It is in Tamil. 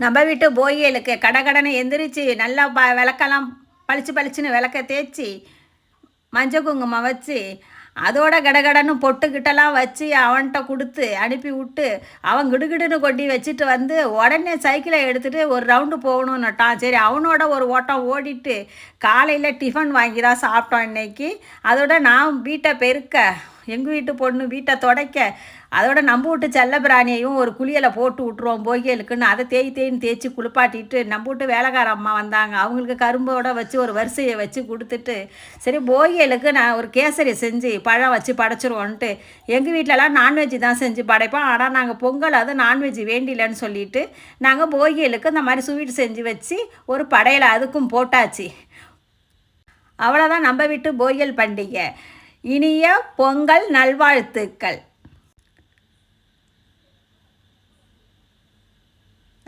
நம்ம வீட்டு போயிலுக்கு கடகடனை எந்திரிச்சு நல்லா ப விளக்கெல்லாம் பளிச்சு பளிச்சுன்னு விளக்க தேய்ச்சி மஞ்சள் குங்குமம் வச்சு அதோட கடகடன்னு பொட்டுக்கிட்டலாம் வச்சு அவன்கிட்ட கொடுத்து அனுப்பி விட்டு அவன் கிடுகிடுன்னு கொட்டி வச்சுட்டு வந்து உடனே சைக்கிளை எடுத்துகிட்டு ஒரு ரவுண்டு போகணுன்னுட்டான் சரி அவனோட ஒரு ஓட்டம் ஓடிட்டு காலையில் டிஃபன் வாங்கி தான் சாப்பிட்டோம் இன்னைக்கு. அதோட நான் வீட்டை பெருக்க எங்கள் வீட்டு பொண்ணு வீட்டை துடைக்க அதோட நம்ம வீட்டு செல்ல பிராணியையும் ஒரு குளியலை போட்டு விட்ருவோம் போகியலுக்குன்னு அதை தேய் தேய்ன்னு தேய்ச்சி குளிப்பாட்டிட்டு நம்ம வீட்டு வேலைக்கார அம்மா வந்தாங்க. அவங்களுக்கு கரும்போட வச்சு ஒரு வரிசையை வச்சு கொடுத்துட்டு சரி போகியலுக்கு நான் ஒரு கேசரி செஞ்சு பழம் வச்சு படைச்சிருவோன்ட்டு எங்கள் வீட்டிலலாம் நான்வெஜ் தான் செஞ்சு படைப்போம். ஆனால் நாங்கள் பொங்கல் அது நான்வெஜ் வேண்டிலன்னு சொல்லிட்டு நாங்கள் போகியலுக்கு இந்த மாதிரி ஸ்வீட் செஞ்சு வச்சு ஒரு படையலை அதுக்கும் போட்டாச்சு. அவ்வளோதான் நம்ம வீட்டு போயல் பண்டிகை. இனிய பொங்கல் நல்வாழ்த்துக்கள்.